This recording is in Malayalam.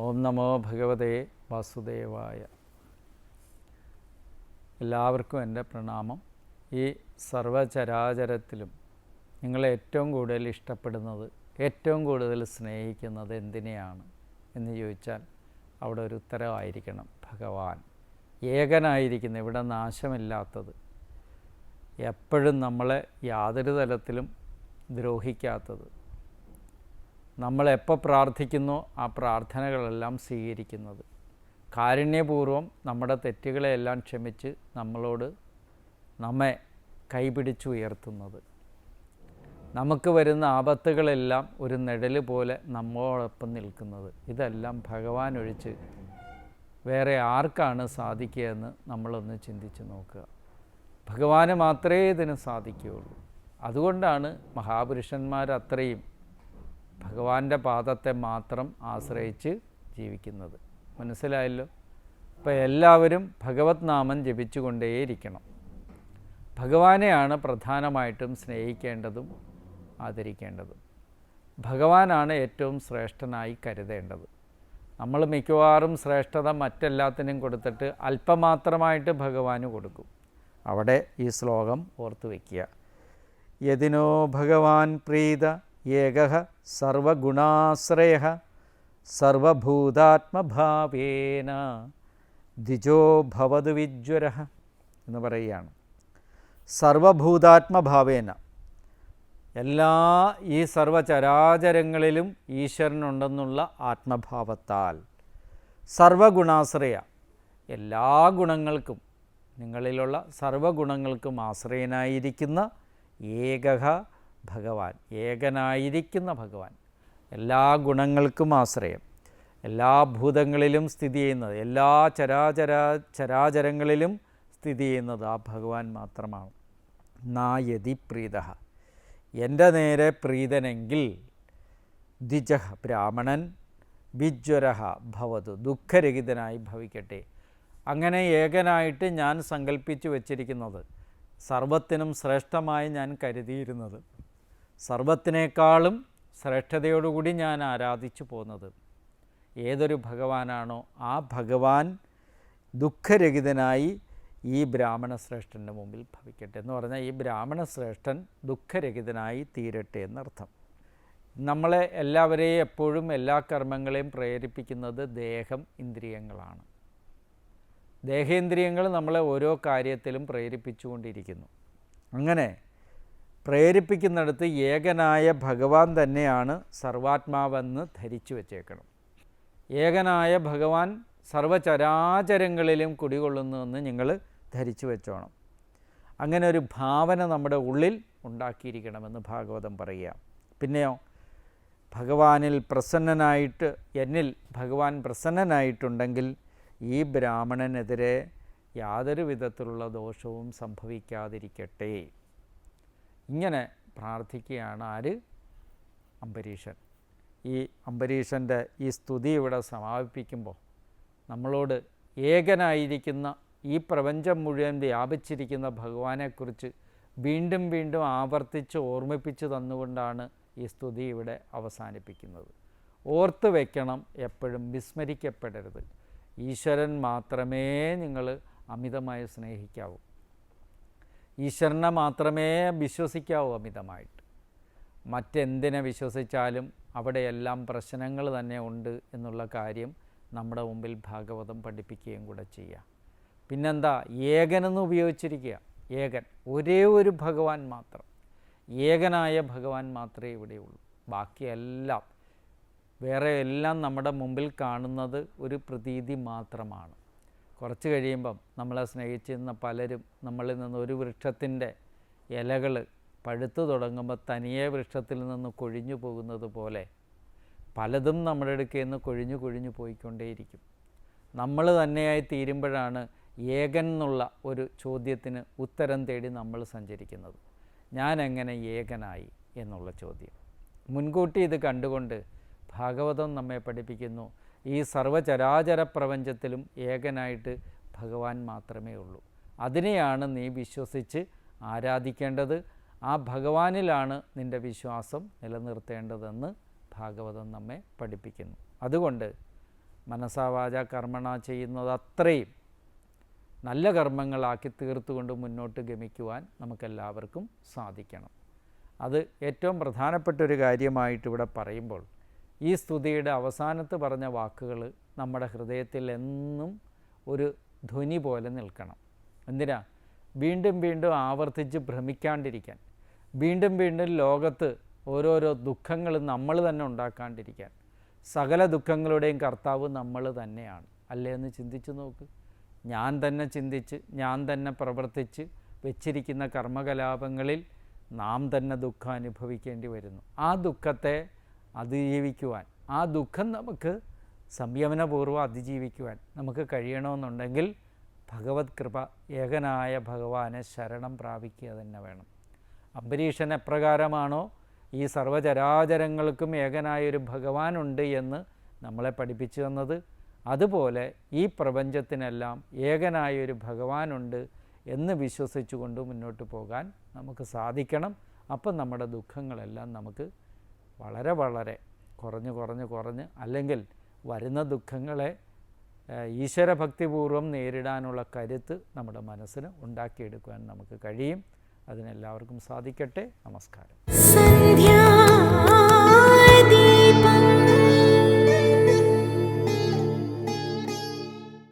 ഓം നമോ ഭഗവതേ വാസുദേവായ. എല്ലാവർക്കും എന്റെ പ്രണാമം. ഈ സർവചരാചരത്തിലും നിങ്ങളെ ഏറ്റവും കൂടുതൽ ഇഷ്ടപ്പെടുന്നത് ഏറ്റവും കൂടുതൽ സ്നേഹിക്കുന്നത് എന്തിനെയാണ് എന്ന് ചോദിച്ചാൽ അവിടെ ഒരു ഉത്തരമായിരിക്കണം. ഭഗവാൻ ഏകനായിരിക്കുന്ന ഇവിടെ നാശമില്ലാത്തത് എപ്പോഴും നമ്മളെ യാതൊരു തലത്തിലും ദ്രോഹിക്കാത്തത് നമ്മൾ എപ്പോൾ പ്രാർത്ഥിക്കുന്നോ ആ പ്രാർത്ഥനകളെല്ലാം സ്വീകരിക്കുന്നത്. കാരുണ്യപൂർവം നമ്മുടെ തെറ്റുകളെയെല്ലാം ക്ഷമിച്ച് നമ്മളോട് നമ്മെ കൈപിടിച്ചുയർത്തുന്നത്. നമുക്ക് വരുന്ന ആപത്തുകളെല്ലാം ഒരു നിഴൽ പോലെ നമ്മോടൊപ്പം നിൽക്കുന്നത്. ഇതെല്ലാം ഭഗവാൻ ഒഴിച്ച് വേറെ ആർക്കാണ് സാധിക്കുകയെന്ന് നമ്മളൊന്ന് ചിന്തിച്ച് നോക്കുക. ഭഗവാന് മാത്രമേ ഇതിന് സാധിക്കുകയുള്ളൂ. അതുകൊണ്ടാണ് മഹാപുരുഷന്മാർ അത്രയും ഭഗവാന്റെ പാദത്തെ മാത്രം ആശ്രയിച്ച് ജീവിക്കുന്നത്. മനസ്സിലായല്ലോ? അപ്പോൾ എല്ലാവരും ഭഗവത് നാമം ജപിച്ചുകൊണ്ടേയിരിക്കണം. ഭഗവാനെയാണ് പ്രധാനമായിട്ടും സ്നേഹിക്കേണ്ടതും ആദരിക്കേണ്ടതും. ഭഗവാനാണ് ഏറ്റവും ശ്രേഷ്ഠനായി കരുതേണ്ടത്. നമ്മൾ മിക്കവാറും ശ്രേഷ്ഠത മറ്റെല്ലാത്തിനും കൊടുത്തിട്ട് അല്പമാത്രമായിട്ട് ഭഗവാന് കൊടുക്കും. അവിടെ ഈ ശ്ലോകം ഓർത്തു വയ്ക്കുക യതിനോ ഭഗവാൻ പ്രീത ഏക സർവഗുണാശ്രയ സർവഭൂതാത്മഭാവേന ദ്വിജോ വിജ്വര എന്ന് പറയുകയാണ്. സർവഭൂതാത്മഭാവേന. എല്ലാ ഈ സർവചരാചരങ്ങളിലും ഈശ്വരനുണ്ടെന്നുള്ള ആത്മഭാവത്താൽ സർവഗുണാശ്രയ. എല്ലാ ഗുണങ്ങൾക്കും നിങ്ങളിലുള്ള സർവഗുണങ്ങൾക്കും ആശ്രയനായിരിക്കുന്ന ഏക ഭഗവാൻ ഏകനായിരിക്കുന്ന ഭഗവാൻ. എല്ലാ ഗുണങ്ങൾക്കും ആശ്രയം. എല്ലാ ഭൂതങ്ങളിലും സ്ഥിതി ചെയ്യുന്നത് എല്ലാ ചരാചരാ ചരാചരങ്ങളിലും സ്ഥിതി ചെയ്യുന്നത് ആ ഭഗവാൻ മാത്രമാണ്. നായതി പ്രീത. എന്റെ നേരെ പ്രീതനെങ്കിൽ ദ്വിജ ബ്രാഹ്മണൻ വിജ്വര ഭവതു ദുഃഖരഹിതനായി ഭവിക്കട്ടെ. അങ്ങനെ ഏകനായിട്ട് ഞാൻ സങ്കല്പിച്ചു വച്ചിരിക്കുന്നത് സർവത്തിനും ശ്രേഷ്ഠമായി ഞാൻ കരുതിയിരുന്നത്. സർവത്തിനേക്കാളും ശ്രേഷ്ഠതയോടുകൂടി ഞാൻ ആരാധിച്ചു പോകുന്നത്. ഏതൊരു ഭഗവാനാണോ ആ ഭഗവാൻ ദുഃഖരഹിതനായി ഈ ബ്രാഹ്മണ ശ്രേഷ്ഠന്റെ മുമ്പിൽ ഭവിക്കട്ടെ എന്ന് പറഞ്ഞാൽ ഈ ബ്രാഹ്മണ ശ്രേഷ്ഠൻ ദുഃഖരഹിതനായി തീരട്ടെ എന്നർത്ഥം. നമ്മളെ എല്ലാവരെയും എപ്പോഴും എല്ലാ കർമ്മങ്ങളെയും പ്രേരിപ്പിക്കുന്നത് ദേഹം ഇന്ദ്രിയങ്ങളാണ്. ദേഹേന്ദ്രിയങ്ങൾ നമ്മളെ ഓരോ കാര്യത്തിലും പ്രേരിപ്പിച്ചുകൊണ്ടിരിക്കുന്നു. അങ്ങനെ പ്രേരിപ്പിക്കുന്നിടത്ത് ഏകനായ ഭഗവാൻ തന്നെയാണ് സർവാത്മാവെന്ന് ധരിച്ചു വച്ചേക്കണം. ഏകനായ ഭഗവാൻ സർവചരാചരങ്ങളിലും കുടികൊള്ളുന്നുവെന്ന് നിങ്ങൾ ധരിച്ചു വെച്ചോണം. അങ്ങനെ ഒരു ഭാവന നമ്മുടെ ഉള്ളിൽ ഉണ്ടാക്കിയിരിക്കണമെന്ന് ഭാഗവതം പറയുക. പിന്നെയോ ഭഗവാനിൽ പ്രസന്നനായിട്ട് എന്നിൽ ഭഗവാൻ പ്രസന്നനായിട്ടുണ്ടെങ്കിൽ ഈ ബ്രാഹ്മണനെതിരെ യാതൊരു വിധത്തിലുള്ള ദോഷവും സംഭവിക്കാതിരിക്കട്ടെ. ഇങ്ങനെ പ്രാർത്ഥിക്കുകയാണ് ആര്? അംബരീഷൻ ഈ അംബരീഷന്റെ ഈ സ്തുതി ഇവിടെ സമാപിപ്പിക്കുമ്പോൾ നമ്മളോട് ഏകനായിരിക്കുന്ന ഈ പ്രപഞ്ചം മുഴുവൻ വ്യാപിച്ചിരിക്കുന്ന ഭഗവാനെക്കുറിച്ച് വീണ്ടും വീണ്ടും ആവർത്തിച്ച് ഓർമ്മിപ്പിച്ച് തന്നുകൊണ്ടാണ് ഈ സ്തുതി ഇവിടെ അവസാനിപ്പിക്കുന്നത്. ഓർത്ത് വയ്ക്കണം എപ്പോഴും വിസ്മരിക്കപ്പെടരുത്. ഈശ്വരൻ മാത്രമേ നിങ്ങൾ അമിതമായി സ്നേഹിക്കാവൂ. ഈശ്വരനെ മാത്രമേ വിശ്വസിക്കാവൂ അമിതമായിട്ട്. മറ്റെന്തിനെ വിശ്വസിച്ചാലും അവിടെയെല്ലാം പ്രശ്നങ്ങൾ തന്നെ ഉണ്ട് എന്നുള്ള കാര്യം നമ്മുടെ മുമ്പിൽ ഭാഗവതം പഠിപ്പിക്കുകയും കൂടെ ചെയ്യുക പിന്നെന്താ ഏകനെന്ന് ഉപയോഗിച്ചിരിക്കുക. ഏകൻ ഒരേ ഒരു ഭഗവാൻ മാത്രം. ഏകനായ ഭഗവാൻ മാത്രമേ ഇവിടെയുള്ളൂ ബാക്കിയെല്ലാം വേറെ എല്ലാം നമ്മുടെ മുമ്പിൽ കാണുന്നത് ഒരു പ്രതീതി മാത്രമാണ്. കുറച്ച് കഴിയുമ്പം നമ്മളെ സ്നേഹിച്ചിരുന്ന പലരും നമ്മളിൽ നിന്ന് ഒരു വൃക്ഷത്തിന്റെ ഇലകൾ പഴുത്തു തുടങ്ങുമ്പോൾ തനിയെ വൃക്ഷത്തിൽ നിന്ന് കൊഴിഞ്ഞു പോകുന്നത് പോലെ പലതും നമ്മുടെ അടുക്കൽ നിന്ന് കൊഴിഞ്ഞു കൊഴിഞ്ഞു പോയിക്കൊണ്ടേയിരിക്കും. നമ്മൾ തന്നെയായി തീരുമ്പോഴാണ് ഏകൻ എന്നുള്ള ഒരു ചോദ്യത്തിന് ഉത്തരം തേടി നമ്മൾ സഞ്ചരിക്കുന്നത്. ഞാൻ എങ്ങനെ ഏകനായി എന്നുള്ള ചോദ്യം. മുൻകൂട്ടി ഇത് കണ്ടുകൊണ്ട് ഭാഗവതം നമ്മെ പഠിപ്പിക്കുന്നു. ഈ സർവചരാചര പ്രപഞ്ചത്തിലും ഏകനായിട്ട് ഭഗവാൻ മാത്രമേ ഉള്ളൂ. അതിനെയാണ് നീ വിശ്വസിച്ച് ആരാധിക്കേണ്ടത്. ആ ഭഗവാനിലാണ് നിന്റെ വിശ്വാസം നിലനിർത്തേണ്ടതെന്ന് ഭാഗവതം നമ്മെ പഠിപ്പിക്കുന്നു. അതുകൊണ്ട് മനസാവാച കർമ്മണ ചെയ്യുന്നത് അത്രയും നല്ല കർമ്മങ്ങളാക്കി തീർത്തുകൊണ്ട് മുന്നോട്ട് ഗമിക്കുവാൻ നമുക്കെല്ലാവർക്കും സാധിക്കണം. അത് ഏറ്റവും പ്രധാനപ്പെട്ട ഒരു കാര്യമായിട്ട് ഇവിടെ പറയുമ്പോൾ ഈ സ്തുതിയുടെ അവസാനത്ത് പറഞ്ഞ വാക്കുകൾ നമ്മുടെ ഹൃദയത്തിൽ എന്നും ഒരു ധ്വനി പോലെ നിൽക്കണം. എന്തിനാ? വീണ്ടും വീണ്ടും ആവർത്തിച്ച് ഭ്രമിക്കാണ്ടിരിക്കാൻ. വീണ്ടും വീണ്ടും ലോകത്ത് ഓരോരോ ദുഃഖങ്ങൾ നമ്മൾ തന്നെ ഉണ്ടാക്കാണ്ടിരിക്കാൻ. സകല ദുഃഖങ്ങളുടെയും കർത്താവ് നമ്മൾ തന്നെയാണ്. അല്ലേ എന്ന് ചിന്തിച്ചു നോക്ക്. ഞാൻ തന്നെ ചിന്തിച്ച് ഞാൻ തന്നെ പ്രവർത്തിച്ച് വെച്ചിരിക്കുന്ന കർമ്മകലാപങ്ങളിൽ നാം തന്നെ ദുഃഖം അനുഭവിക്കേണ്ടി വരുന്നു. ആ ദുഃഖത്തെ അതിജീവിക്കുവാൻ. ആ ദുഃഖം നമുക്ക് സംയമനപൂർവം അതിജീവിക്കുവാൻ നമുക്ക് കഴിയണമെന്നുണ്ടെങ്കിൽ ഭഗവത് കൃപ ഏകനായ ഭഗവാനെ ശരണം പ്രാപിക്കുക തന്നെ വേണം. അംബരീഷൻ എപ്രകാരമാണോ? ഈ സർവചരാചരങ്ങൾക്കും ഏകനായൊരു ഭഗവാനുണ്ട് എന്ന് നമ്മളെ പഠിപ്പിച്ചു തന്നത്. അതുപോലെ ഈ പ്രപഞ്ചത്തിനെല്ലാം ഏകനായൊരു ഭഗവാനുണ്ട് എന്ന് വിശ്വസിച്ചുകൊണ്ട് മുന്നോട്ട് പോകാൻ നമുക്ക് സാധിക്കണം. അപ്പം നമ്മുടെ ദുഃഖങ്ങളെല്ലാം നമുക്ക് വളരെ വളരെ കുറഞ്ഞ് കുറഞ്ഞ് കുറഞ്ഞ് അല്ലെങ്കിൽ വരുന്ന ദുഃഖങ്ങളെ ഈശ്വരഭക്തിപൂർവം നേരിടാനുള്ള കരുത്ത് നമ്മുടെ മനസ്സിന് ഉണ്ടാക്കിയെടുക്കുവാൻ നമുക്ക് കഴിയും. അതിനെല്ലാവർക്കും സാധിക്കട്ടെ. നമസ്കാരം.